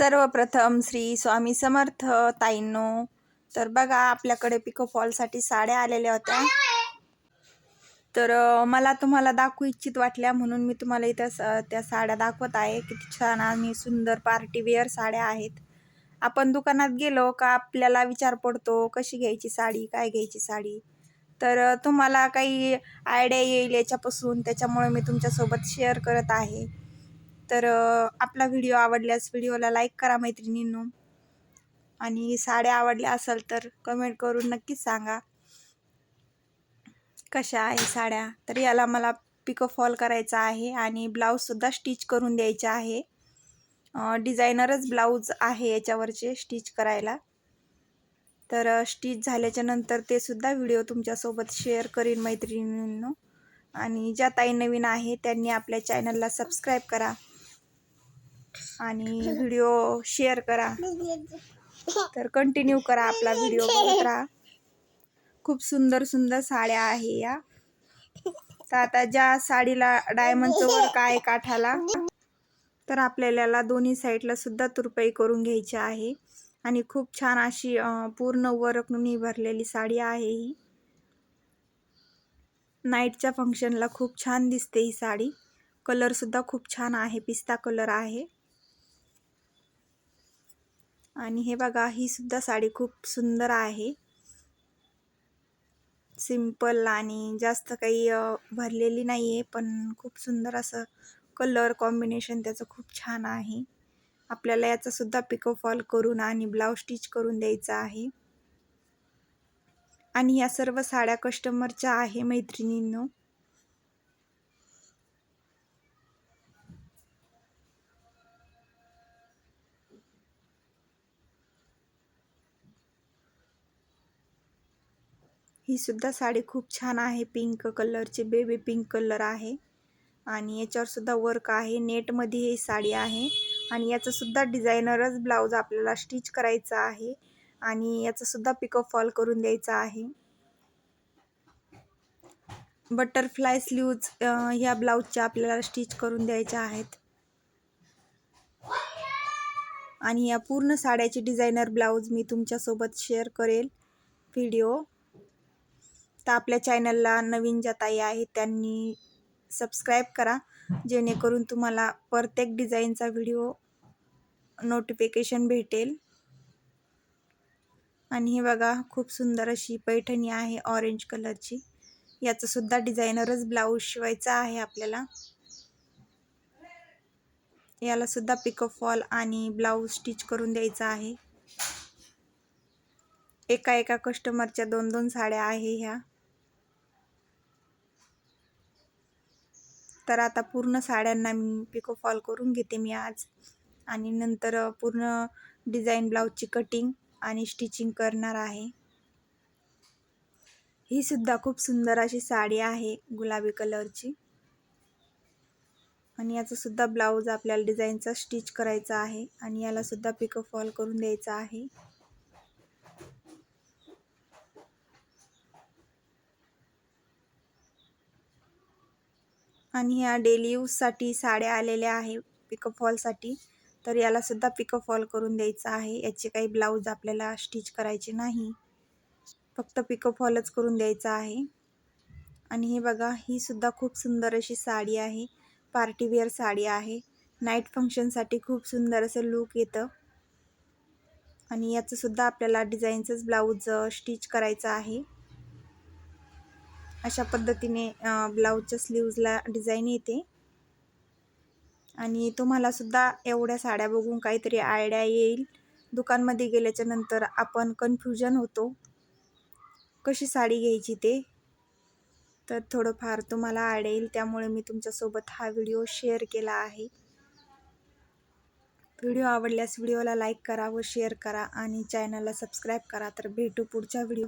सर्वप्रथम श्री स्वामी समर्थ ताईंनो. तर बघा आपल्याकडे पिको फॉलसाठी साड्या आलेल्या होत्या. तर मला तुम्हाला दाखवू इच्छित वाटल्या म्हणून मी तुम्हाला इथं स- त्या साड्या दाखवत आहे. किती छान आणि सुंदर पार्टी वेअर साड्या आहेत. आपण दुकानात गेलो का आपल्याला विचार पडतो कशी घ्यायची साडी काय घ्यायची साडी? तर तुम्हाला काही आयडिया येईल याच्यापासून. त्याच्यामुळे मी तुमच्यासोबत शेअर करत आहे. तर आपला व्हिडिओ आवडल्यास व्हिडिओला लाईक करा मैत्रिणींनो. आणि साड्या आवडल्या असेल तर कमेंट करून नक्कीच सांगा. कशा आहे साड्या? तर याला मला पिको फॉल करायचा आहे आणि ब्लाऊजसुद्धा स्टिच करून द्यायचा आहे. डिझायनरच ब्लाऊज आहे याच्यावरचे स्टिच करायला. तर स्टिच झाल्याच्यानंतर ते सुद्धा व्हिडिओ तुमच्यासोबत शेअर करीन मैत्रिणींनो. आणि ज्या ताई नवीन आहे त्यांनी आपल्या चॅनलला सबस्क्राईब करा. आणि व्हिडिओ शेअर करा. तर कंटिन्यू करा आपला व्हिडिओ बघत राहा. खूप सुंदर सुंदर साड्या आहे या. तर आता ज्या साडीला डायमंडचं वर्क आहे काठाला तर आपल्याला दोन्ही साईडला सुद्धा तुरपाई करून घ्यायची आहे. आणि खूप छान अशी पूर्ण वर्कनी भरलेली साडी आहे ही. नाईटच्या फंक्शनला खूप छान दिसते ही साडी. कलरसुद्धा खूप छान आहे पिस्ता कलर आहे. आणि हे बघा ही सुद्धा साडी खूप सुंदर आहे. सिंपल आणि जास्त काही भरलेली नाही आहे पण खूप सुंदर असं कलर कॉम्बिनेशन त्याचं खूप छान आहे. आपल्याला याचा सुद्धा पिको फॉल करून आणि ब्लाऊज स्टिच करून द्यायचा आहे. आणि या सर्व साड्या कस्टमरच्या आहे मैत्रिणींनो. ही सुद्धा साडी खूप छान आहे. पिंक कलरची बेबी पिंक कलर आहे. आणि याच्यावर सुद्धा वर्क आहे. नेटमध्ये ही साडी आहे. आणि याचंसुद्धा डिझायनरच ब्लाऊज आपल्याला स्टिच करायचा आहे. आणि याचंसुद्धा पिकअप फॉल करून द्यायचा आहे. बटरफ्लाय स्लीव्ज ह्या ब्लाऊजच्या आपल्याला स्टिच करून द्यायच्या आहेत. आणि या पूर्ण साड्याची डिझायनर ब्लाऊज मी तुमच्यासोबत शेअर करेल. व्हिडिओ तर आपल्या चॅनलला नवीन ज्या ताई आहेत त्यांनी सबस्क्राईब करा. जेणेकरून तुम्हाला प्रत्येक डिझाईनचा व्हिडिओ नोटिफिकेशन भेटेल. आणि हे बघा खूप सुंदर अशी पैठणी आहे ऑरेंज कलरची याचंसुद्धा डिझायनरच ब्लाऊज शिवायचा आहे आपल्याला. याला सुद्धा पिको फॉल आणि ब्लाऊज स्टिच करून द्यायचा आहे. एका एका कस्टमरच्या दोन दोन साड्या आहे ह्या. तर आता पूर्ण साड्यांना मी पिको फॉल करून घेते मी आज. आणि नंतर पूर्ण डिझाईन ब्लाऊजची कटिंग आणि स्टिचिंग करणार आहे. ही सुद्धा खूप सुंदर अशी साडी आहे गुलाबी कलरची. आणि याचं सुद्धा ब्लाऊज आपल्याला डिझाईनचा स्टिच करायचा आहे आणि याला सुद्धा पिको फॉल करून द्यायचा आहे. आणि ह्या डेली यूजसाठी साड्या आलेल्या आहे पिकअप फॉलसाठी तर यालासुद्धा पिकअप फॉल करून द्यायचा आहे. याचे काही ब्लाऊज आपल्याला स्टिच करायचे नाही. फक्त पिकअप फॉलच करून द्यायचा आहे. आणि हे बघा ही सुद्धा खूप सुंदर अशी साडी आहे. पार्टीवेअर साडी आहे. नाईट फंक्शनसाठी खूप सुंदर असं लूक येतं. आणि याचंसुद्धा आपल्याला डिझाईनचंच ब्लाऊज स्टिच करायचं आहे. अशा पद्धतीने ब्लाऊजच्या स्लीव्जला डिझाईन येते. आणि तुम्हालासुद्धा एवढ्या साड्या बघून काहीतरी आयडिया येईल. दुकानमध्ये गेल्याच्यानंतर आपण कन्फ्युजन होतो कशी साडी घ्यायची ते. तर थोडंफार तुम्हाला आयडिया येईल त्यामुळे मी तुमच्यासोबत हा व्हिडिओ शेअर केला आहे. व्हिडिओ आवडल्यास व्हिडिओला लाईक करा व शेअर करा आणि चॅनलला सबस्क्राईब करा. तर भेटू पुढच्या व्हिडिओ